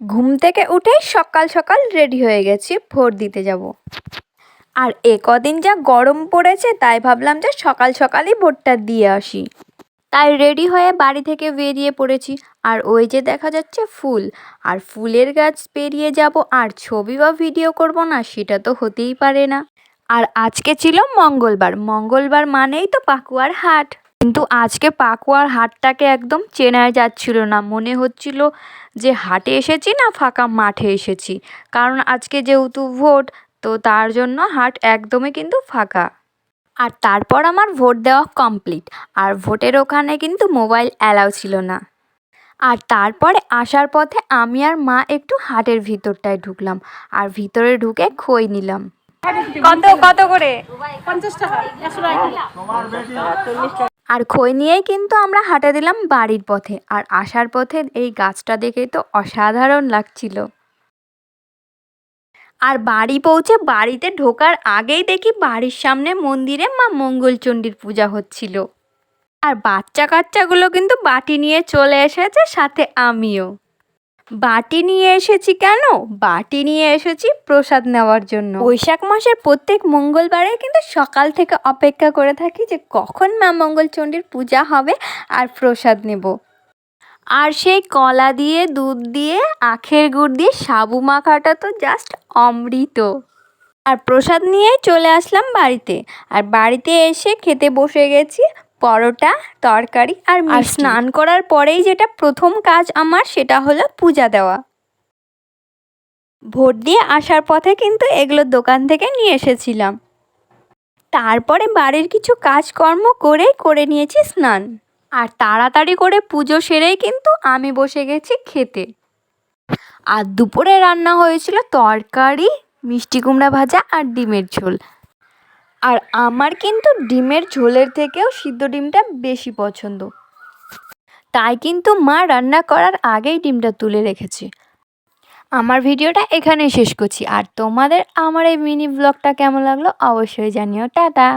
ঘুম থেকে উঠে সকাল সকাল রেডি হয়ে গেছি ভোট দিতে যাব। আর এ কদিন যা গরম পড়েছে, তাই ভাবলাম যে সকাল সকালই ভোটটা দিয়ে আসি। তাই রেডি হয়ে বাড়ি থেকে বেরিয়ে পড়েছি। আর ওই যে দেখা যাচ্ছে ফুল, আর ফুলের গাছ পেরিয়ে যাব। আর ছবি বা ভিডিও করব না, সেটা তো হতেই পারে না। আর আজকে ছিল মঙ্গলবার। মঙ্গলবার মানেই তো পাকুয়ার হাট। কিন্তু আজকে পাকুয়ার হাটটাকে একদম চেনাই যাচ্ছিল না। মনে হচ্ছিল যে হাটে এসেছি না ফাঁকা মাঠে এসেছি। কারণ আজকে যেহেতু ভোট তো তার জন্য হাট একদমই কিন্তু ফাঁকা। আর তারপর আমার ভোট দেওয়া কমপ্লিট। আর ভোটের ওখানে কিন্তু মোবাইল অ্যালাউ ছিল না। আর তারপরে আসার পথে আমি আর মা একটু হাটের ভিতরটায় ঢুকলাম। আর ভিতরে ঢুকে খই নিলাম। কত কত করে? পঞ্চাশ টাকা। আর খই নিয়েই কিন্তু আমরা হাঁটা দিলাম বাড়ির পথে। আর আসার পথে এই গাছটা দেখে তো অসাধারণ লাগছিল। আর বাড়ি পৌঁছে বাড়িতে ঢোকার আগেই দেখি বাড়ির সামনে মন্দিরে মা মঙ্গলচণ্ডীর পূজা হচ্ছিল। আর বাচ্চা কাচ্চাগুলো কিন্তু বাটি নিয়ে চলে এসেছে সাথে আমিও। বাটি নিয়ে এসেছি কেন? বাটি নিয়ে এসেছি প্রসাদ নেওয়ার জন্য। বৈশাখ মাসের প্রত্যেক মঙ্গলবারে কিন্তু সকাল থেকে অপেক্ষা করে থাকি যে কখন মা মঙ্গলচণ্ডীর পূজা হবে আর প্রসাদ নেব। আর সেই কলা দিয়ে, দুধ দিয়ে, আখের গুড় দিয়ে, সাবু মাখাটা তো জাস্ট অমৃত। আর প্রসাদ নিয়েই চলে আসলাম বাড়িতে। আর বাড়িতে এসে খেতে বসে গেছি পরোটা তরকারি আর আর স্নান করার পরেই যেটা প্রথম কাজ আমার সেটা হলো পূজা দেওয়া। ভোট দিয়ে আসার পথে কিন্তু এগুলো দোকান থেকে নিয়ে এসেছিলাম। তারপরে বাড়ির কিছু কাজকর্ম করে করে নিয়েছি স্নান। আর তাড়াতাড়ি করে পুজো সেরেই কিন্তু আমি বসে গেছি খেতে। আর দুপুরে রান্না হয়েছিল তরকারি মিষ্টি কুমড়া ভাজা আর ডিমের ঝোল। আর আমার কিন্তু ডিমের ঝোলের থেকেও সিদ্ধ ডিমটা বেশি পছন্দ। তাই কিন্তু মা রান্না করার আগেই ডিমটা তুলে রেখেছে। আমার ভিডিওটা এখানেই শেষ করছি। আর তোমাদের আমার এই মিনি ব্লগটা কেমন লাগল অবশ্যই জানিও। টাটা!